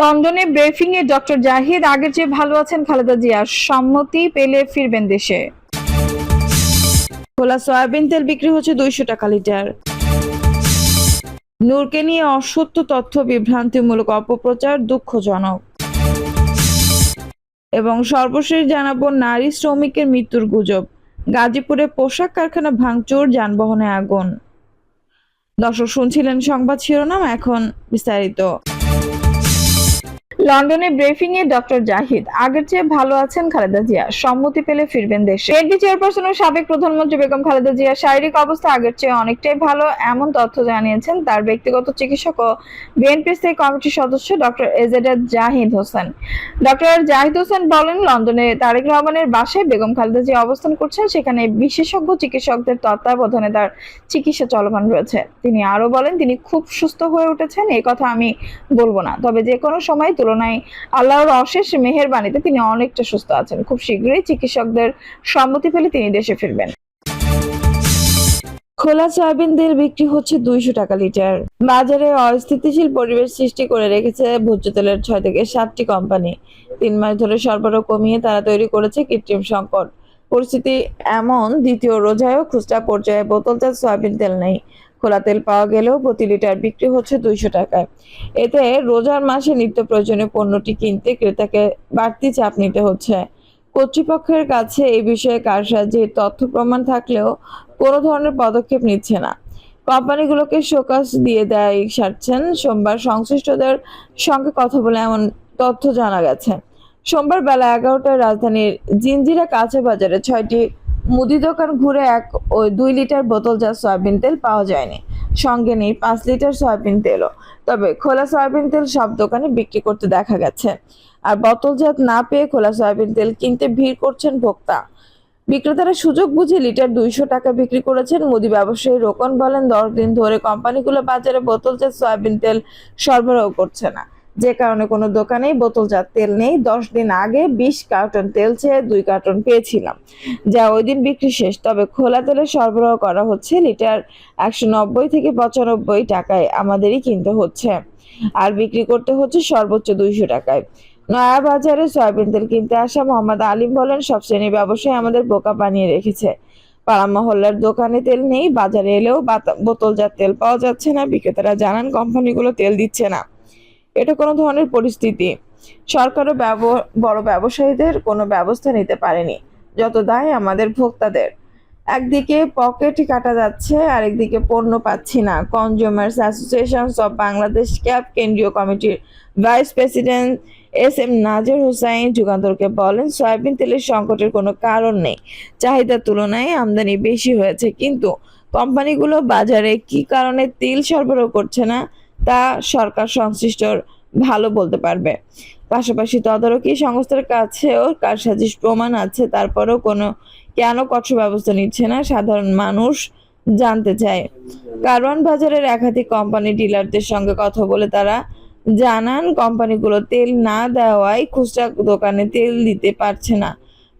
লন্ডনে briefing a doctor Zahid আগের চেয়ে ভালো আছেন খালেদা জিয়া, সম্মতি পেলে ফিরবেন দেশে। খোলা সয়াবিন তেল বিক্রি হচ্ছে দুইশো টাকা লিটার। নূরকে নিয়ে অসত্য তথ্য বিভ্রান্তিমূলক অপপ্রচার দুঃখজনক। এবং সর্বশেষ জানাব, নারী শ্রমিকের মৃত্যুর গুজব। গাজীপুরে পোশাক কারখানা ভাঙচুর, যানবাহনে আগুন। দর্শক, শুনছিলেন সংবাদ শিরোনাম, এখন বিস্তারিত। লন্ডনে ব্রিফিং এ ডক্টর জাহিদ। আগের চেয়ে ভালো আছেন খালেদা জিয়া। সম্মতি পেলে ফিরবেন দেশে। এনপি চেয়ারপারসন ও সাবেক প্রধানমন্ত্রী বেগম খালেদা জিয়া শারীরিক অবস্থা আগের চেয়ে অনেকটাই ভালো, এমন তথ্য জানিয়েছেন তার ব্যক্তিগত চিকিৎসক ও বিএনপি স্থায়ী কমিটির সদস্য doctor A Z Zahid Hossain. Doctor Zahid Hossain বলেন, লন্ডনে তারেক রহমানের বাসায় বেগম খালেদা জিয়া অবস্থান করছেন, সেখানে বিশেষজ্ঞ চিকিৎসকদের তত্ত্বাবধানে তার চিকিৎসা চলমান রয়েছে। তিনি আরও বলেন, তিনি খুব সুস্থ হয়ে উঠেছেন এই কথা আমি বলব না। তবে যে কোনো সময় তুলনায় আল্লাহর অশেষ মেহেরবানিতে তিনি অনেকটা সুস্থ আছেন। খুব শীঘ্রই চিকিৎসকদের সম্মতি পেলে তিনি দেশে ফিরবেন। খোলা সয়াবিন তেল বিক্রি হচ্ছে দুইশো টাকা লিটার। বাজারে অস্থিতিশীল পরিবেশ সৃষ্টি করে রেখেছে ভোজ্য তেলের ছয় থেকে সাতটি কোম্পানি। তিন মাস ধরে সরবরাহ কমিয়ে তারা তৈরি করেছে কৃত্রিম সংকট। পরিস্থিতি এমন, দ্বিতীয় রোজায়ও খুচরা পর্যায়ে বোতলজাত সয়াবিন তেল নেই। খোলা তেল পাওয়া গেলেও প্রতি লিটার বিক্রি হচ্ছে দুইশো টাকায়। এতে রোজার মাসে নিত্য প্রয়োজনীয় পণ্যটি কিনতে ক্রেতাকে বাড়তি চাপ নিতে হচ্ছে। কর্তৃপক্ষের কাছে এই বিষয়ে কারসাজির তথ্য প্রমাণ থাকলেও কোনো ধরনের পদক্ষেপ নিচ্ছে না। কোম্পানিগুলোকে শোকাস দিয়ে দেয় সারছেন। সোমবার সংশ্লিষ্টদের সঙ্গে কথা বলে এমন তথ্য জানা গেছে। সোমবার বেলা এগারোটায় রাজধানীর জিঞ্জিরা কাঁচা বাজারে ছয়টি মুদি দোকান ঘুরে এক ওই দুই লিটার বোতলজাত সয়াবিন তেল পাওয়া যায়নি। সঙ্গে নেই পাঁচ লিটার সয়াবিন তেলও। তবে খোলা সয়াবিন তেল সব দোকানে বিক্রি করতে দেখা গেছে। আর বোতলজাত না পেয়ে খোলা সয়াবিন তেল কিনতে ভিড় করছেন ভোক্তা। বিক্রেতারা সুযোগ বুঝে লিটার দুইশো টাকা বিক্রি করেছেন। মুদি ব্যবসায়ী রোকন বলেন, দশ দিন ধরে কোম্পানিগুলো বাজারে বোতলজাত সয়াবিন তেল সরবরাহ করছে না। যে কারণে কোনো দোকানেই বোতলজাত তেল নেই। দশ দিন আগে বিশ কার্টন তেল চেয়ে দুই কার্টন পেয়েছিলাম। যা ওই দিন বিক্রি শেষ। তবে খোলা তেলের সরবরাহ করা হচ্ছে লিটার একশো নব্বই থেকে পঁচানব্বই টাকায় আমাদেরই কিনতে হচ্ছে। আর বিক্রি করতে হচ্ছে সর্বোচ্চ দুইশো টাকায়। নয়া বাজারে সয়াবিন তেল কিনতে আসা মোহাম্মদ আলিম বলেন, সব শ্রেণির ব্যবসায়ী আমাদের বোকা বানিয়ে রেখেছে। পাড়া মহল্লার দোকানে তেল নেই, বাজারে এলেও বাতা- বোতলজাত তেল পাওয়া যাচ্ছে না। বিক্রেতারা জানান, কোম্পানিগুলো তেল দিচ্ছে না। এটা কোনো ধরনের পরিস্থিতি। সরকারও বড় ব্যবসায়ীদের কোনো ব্যবস্থা নিতে পারেনি, যত দায় আমাদের ভোক্তাদের। একদিকে পকেট কাটা যাচ্ছে, আরেকদিকে পণ্য পাচ্ছি না। Consumers associations of Bangladesh CAB কেন্দ্রীয় কমিটির vice president S M Nazir Hussain যুগান্তরকে বলেন, সয়াবিন তেলের সংকটের কোনো কারণ নেই। চাহিদার তুলনায় আমদানি বেশি হয়েছে, কিন্তু কোম্পানিগুলো বাজারে কি কারণে তেল সরবরাহ করছে না তা সরকার সংশ্লিষ্টর ভালো বলতে পারবে। পাশাপাশি তদারকি সংস্থার কাছেও কারসাজিশ প্রমাণ আছে, তারপরেও কোনো, কেন কঠোর ব্যবস্থা নিচ্ছে না সাধারণ মানুষ জানতে চায়। কারওয়ান বাজারের একাধিক কোম্পানি ডিলারদের সঙ্গে কথা বলে তারা জানান, কোম্পানিগুলো তেল না দেওয়ায় খুচরা দোকানে তেল দিতে পারছে না।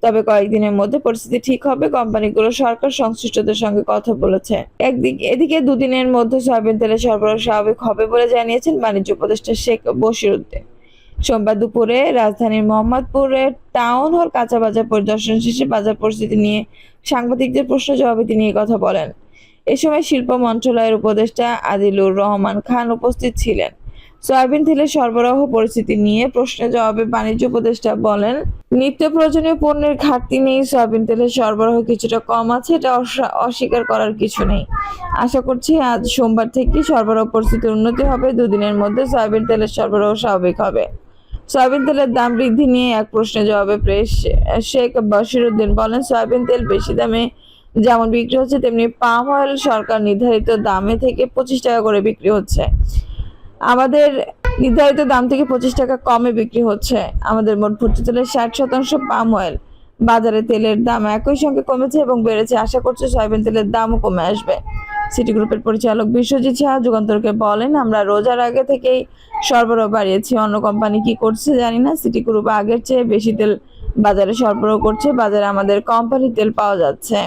তবে কয়েকদিনের মধ্যে পরিস্থিতি ঠিক হবে। কোম্পানিগুলো সরকার সংশ্লিষ্টদের সঙ্গে কথা বলেছে। একদিকে, এদিকে দুদিনের মধ্যে সয়াবিন তেলের সরবরাহ স্বাভাবিক হবে বলে জানিয়েছেন বাণিজ্য উপদেষ্টা শেখ বশিরউদ্দিন সোমবার দুপুরে রাজধানীর মোহাম্মদপুরে টাউন হল কাঁচা বাজার পরিদর্শন শেষে বাজার পরিস্থিতি নিয়ে সাংবাদিকদের প্রশ্ন জবাবে তিনি কথা বলেন। এ সময় শিল্প মন্ত্রণালয়ের উপদেষ্টা আদিলুর রহমান খান উপস্থিত ছিলেন। সয়াবিন তেলের সরবরাহ পরিস্থিতি নিয়ে প্রশ্নের জবাবে বাণিজ্য উপদেষ্টা বলেন, নিত্য প্রয়োজনীয় পণ্যের ঘাটতি নেই সয়াবিন তেলের সরবরাহ কিছুটা কম আছে, এটা অস্বীকার করার কিছু নেই। আশা করছি আজ সোমবার থেকে সরবরাহ পরিস্থিতির উন্নতি হবে, দুদিনের মধ্যে সয়াবিন তেলের সরবরাহ স্বাভাবিক হবে। সয়াবিন তেলের দাম বৃদ্ধি নিয়ে এক প্রশ্নের জবাবে প্রেস শেখ বশিরউদ্দিন বলেন, সয়াবিন তেল বেশি দামে যেমন বিক্রি হচ্ছে, তেমনি পাম অয়েল সরকার নির্ধারিত দামে থেকে পঁচিশ টাকা করে বিক্রি হচ্ছে। আমাদের নির্ধারিত দাম থেকে পঁচিশ টাকা কমে বিক্রি হচ্ছে। আমাদের মোট ভর্তি তেলের ষাট শতাংশ পাম অয়েল। বাজারে তেলের দাম একই সঙ্গে কমেছে এবং বেড়েছে। আশা করছে সয়াবিন তেলের দামও কমে আসবে। সিটি গ্রুপের পরিচালক বিশ্বজিৎ সাহা যুগান্তরকে বলেন, আমরা রোজার আগে থেকেই সরবরাহ বাড়িয়েছি। অন্য কোম্পানি কি করছে জানি না। সিটি গ্রুপ আগের চেয়ে বেশি তেল বাজারে সরবরাহ করছে। বাজারে আমাদের কোম্পানি তেল পাওয়া যাচ্ছে।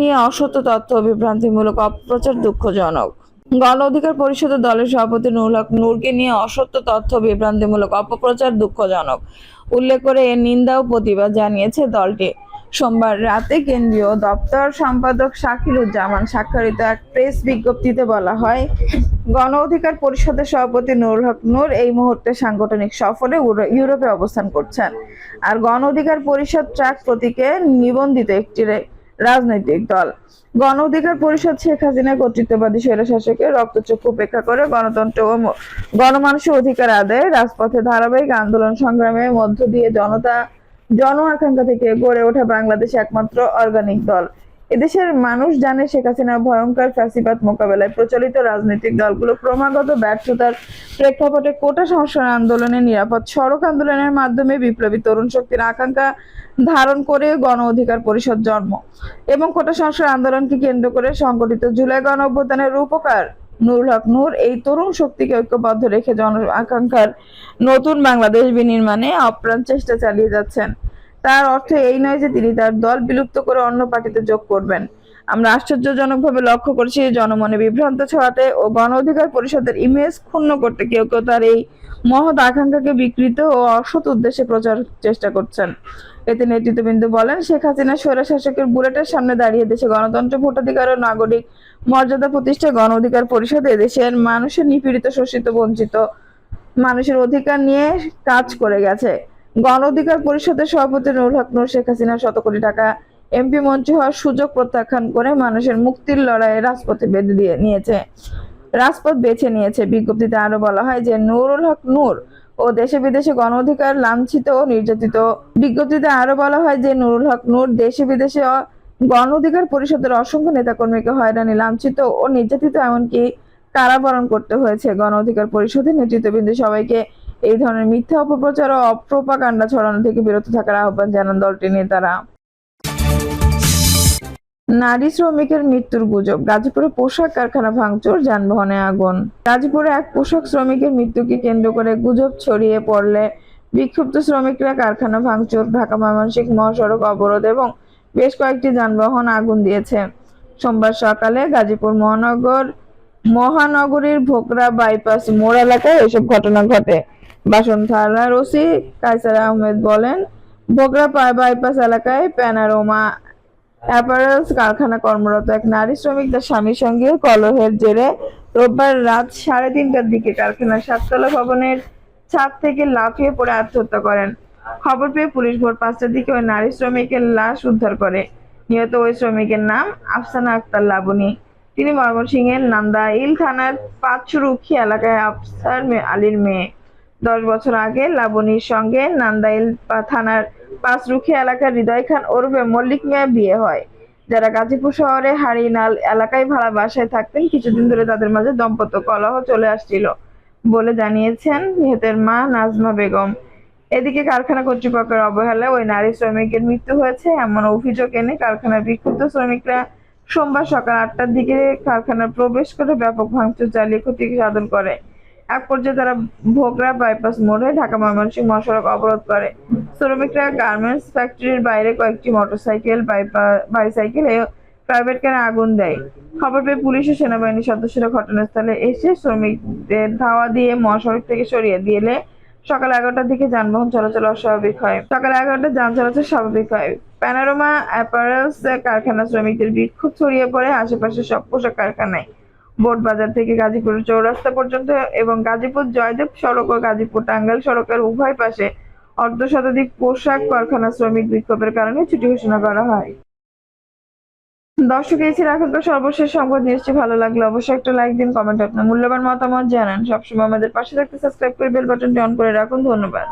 নিয়ে অসত্য তথ্য বিভ্রান্তিমূলক অপপ্রচার দুঃখজনক। গণ অধিকার পরিষদের দলের সভাপতি নুরুল হক নূরকে নিয়ে অসত্য তথ্য বিভ্রান্তিমূলক, অপপ্রচার দুঃখজনক উল্লেখ করে এর নিন্দা ও প্রতিবাদ জানিয়েছে দলটি। সোমবার রাতে কেন্দ্রীয় দপ্তর সম্পাদক শাকিরুজ্জামান স্বাক্ষরিত এক প্রেস বিজ্ঞপ্তিতে বলা হয়, গণ অধিকার পরিষদের সভাপতি নুরুল হক নূর এই মুহূর্তে সাংগঠনিক সফরে ইউরোপে অবস্থান করছেন। আর গণ অধিকার পরিষদ ট্রাক প্রতীকে নিবন্ধিত একটি রাজনৈতিক দল। গণ অধিকার পরিষদ শেখ হাসিনা কর্তৃত্ববাদী স্বৈরশাসকের রক্তচক্ষু উপেক্ষা করে গণতন্ত্র ও গণমানুষের অধিকার আদায় রাজপথে ধারাবাহিক আন্দোলন সংগ্রামের মধ্য দিয়ে জনতা জন আকাঙ্ক্ষা থেকে গড়ে ওঠা বাংলাদেশ একমাত্র অর্গানিক দল। এদেশের মানুষ জানে শেখ হাসিনা ভয়ঙ্কর ফ্যাসিবাদ মোকাবেলায় প্রচলিত রাজনৈতিক দলগুলো ক্রমাগত ব্যর্থতার প্রেক্ষাপটে কোটা সংস্কার আন্দোলনে নিরাপদ সড়ক আন্দোলনের মাধ্যমে বিপ্লবী তরুণ শক্তির আকাঙ্ক্ষা ধারণ করে গণ অধিকার পরিষদ জন্ম। এবং কোটা সংস্কার আন্দোলনকে কেন্দ্র করে সংগঠিত জুলাই গণ অভ্যুত্থানের রূপকার নুরুল হক নূর এই তরুণ শক্তিকে ঐক্যবদ্ধ রেখে জন, আকাঙ্ক্ষার নতুন বাংলাদেশ বিনির্মাণে আপ্রাণ চেষ্টা চালিয়ে যাচ্ছেন। তার অর্থ এই নয় যে তিনি তার দল বিলুপ্ত করে অন্য পার্টিতে যোগ করবেন। আমরা আশ্চর্যজনকভাবে লক্ষ্য করছি জনমনে বিভ্রান্ত ছড়াতে ও গণ অধিকার পরিষদের ইমেজ ক্ষুণ্ণ করতে কেউ কেউ তার এই মহৎ আকাঙ্ক্ষাকে বিকৃত ও অসৎ উদ্দেশ্যে প্রচার চেষ্টা করছেন। এতে নেতৃত্ববৃন্দ বলেন, শেখ হাসিনা স্বৈরশাসকের বুলেটের সামনে দাঁড়িয়ে দেশে গণতন্ত্র, ভোটাধিকার ও নাগরিক মর্যাদা প্রতিষ্ঠায় গণ অধিকার পরিষদে দেশের মানুষের নিপীড়িত, শোষিত, বঞ্চিত মানুষের অধিকার নিয়ে কাজ করে গেছে। গণ অধিকার পরিষদের সভাপতি নুরুল হক নূর শেখ হাসিনা শত কোটি টাকা এমপি মন্ত্রী হওয়ার সুযোগ প্রত্যাখ্যান করে মানুষের মুক্তির লড়াইয়ে রাজপথে বেঁধে দিয়ে নিয়েছে। রাজপথ বেছে নিয়েছে। বিজ্ঞপ্তিতে আরও বলা হয় যে নুরুল হক নূর ও দেশে বিদেশে গণ অধিকার লাঞ্ছিত ও নির্যাতিত। বিজ্ঞপ্তিতে আরও বলা হয় যে নুরুল হক নূর দেশে বিদেশে গণ অধিকার পরিষদের অসংখ্য নেতাকর্মীকে হয়রানি, লাঞ্ছিত ও নির্যাতিত এমনকি কারাবরণ করতে হয়েছে। গণ অধিকার পরিষদের নেতৃত্ববৃন্দ সবাইকে এই ধরনের মিথ্যা অপপ্রচার ও অপ্রপাকাণ্ডা ছড়ানো থেকে বিরত থাকার আহ্বান জানান দলটির নেতারা। নারী শ্রমিকের মৃত্যুর গুজব, গাজীপুরে পোশাক কারখানা ভাঙচুর, যানবাহনে আগুন। গাজীপুরে এক পোশাক শ্রমিকের মৃত্যুকে কেন্দ্র করে গুজব ছড়িয়ে পড়লে বিক্ষুব্ধ শ্রমিকরা কারখানা ভাঙচুর, ঢাকা ময়মনসিংহ মহাসড়ক অবরোধ এবং বেশ কয়েকটি যানবাহন আগুন দিয়েছে। সোমবার সকালে গাজীপুর মহানগর, মহানগরীর ভোকরা বাইপাস মোড় এলাকায় এসব ঘটনা ঘটে। বাসন থানার ওসি কাইসার আহমেদ বলেন পা- বাইপাস এলাকায় প্যানারোমা অ্যাপারেলস কারখানা কর্মরত এক নারী শ্রমিক তার স্বামীর সঙ্গে কলহের জেরে রোববার রাত সাড়ে তিনটার দিকে কারখানার সাততলা ভবনের ছাদ থেকে লাফিয়ে পড়ে আত্মহত্যা করেন। খবর পেয়ে পুলিশ ভোর পাঁচটার দিকে ওই নারী শ্রমিকের লাশ উদ্ধার করে। নিহত ওই শ্রমিকের নাম আফসানা আক্তার লাবণী। তিনি ময়মনসিংহের নান্দাইল থানার পাঁচরুখি এলাকায় আফসার আলীর মেয়ে। দশ বছর আগে লাবণীর সঙ্গে নান্দাইল থানার পাঁচরুখি এলাকার হৃদয় খান ওরফে মল্লিক মিয়া বিয়ে হয়। যারা গাজীপুর শহরে হারিনাল এলাকায় ভাড়া বাসায় থাকতেন, কিছুদিন ধরে তাদের মাঝে দম্পত্য কলহ চলে আসছিল বলে জানিয়েছেন নিহতের মা নাজমা বেগম। এদিকে কারখানা কর্তৃপক্ষের অবহেলায় ওই নারী শ্রমিকের মৃত্যু হয়েছে। এমন অভিযোগ এনে কারখানার বিক্ষুব্ধ শ্রমিকরা সোমবার সকাল আটটার দিকে কারখানায় প্রবেশ করে ব্যাপক ভাঙচুর চালিয়ে ক্ষতি সাধন করে। এক পর্যায়ে তারা ভোগড়া বাইপাস মোড়ে ঢাকা ময়মনসিংহ মহাসড়ক অবরোধ করে। শ্রমিকরা গার্মেন্টস ফ্যাক্টরির বাইরে কয়েকটি মোটরসাইকেল বাইসাইকেল প্রাইভেট কারে আগুন দেয়। খবর পেয়ে পুলিশ ও সেনাবাহিনীর সদস্যরা ঘটনাস্থলে এসে শ্রমিকদের ধাওয়া দিয়ে মহাসড়ক থেকে সরিয়ে দিলে সকাল এগারোটার দিকে যানবাহন চলাচল অস্বাভাবিক হয়। সকাল এগারোটা যান চলাচল স্বাভাবিক হয়। প্যানারোমা অ্যাপারেলস কারখানা শ্রমিকদের বিক্ষোভ ছড়িয়ে পড়ে, আশেপাশে সব পোশাক কারখানায়। বোট বাজার থেকে গাজীপুর চৌরাস্তা পর্যন্ত এবং গাজীপুর জয়দেব সড়ক ও গাজীপুর টাঙ্গাইল সড়কের উভয় পাশে অর্ধ শতাধিক পোশাক কারখানা শ্রমিক বিক্ষোভের কারণে ছুটি ঘোষণা করা হয়। দর্শক, এই ছিল এখনকার সর্বশেষ সংবাদ। নিশ্চয়ই ভালো লাগলে অবশ্যই একটা লাইক দিন, কমেন্ট, আপনার মূল্যবান মতামত জানান। সবসময় আমাদের পাশে থাকতে সাবস্ক্রাইব করে বেল বাটনটি অন করে রাখুন। ধন্যবাদ।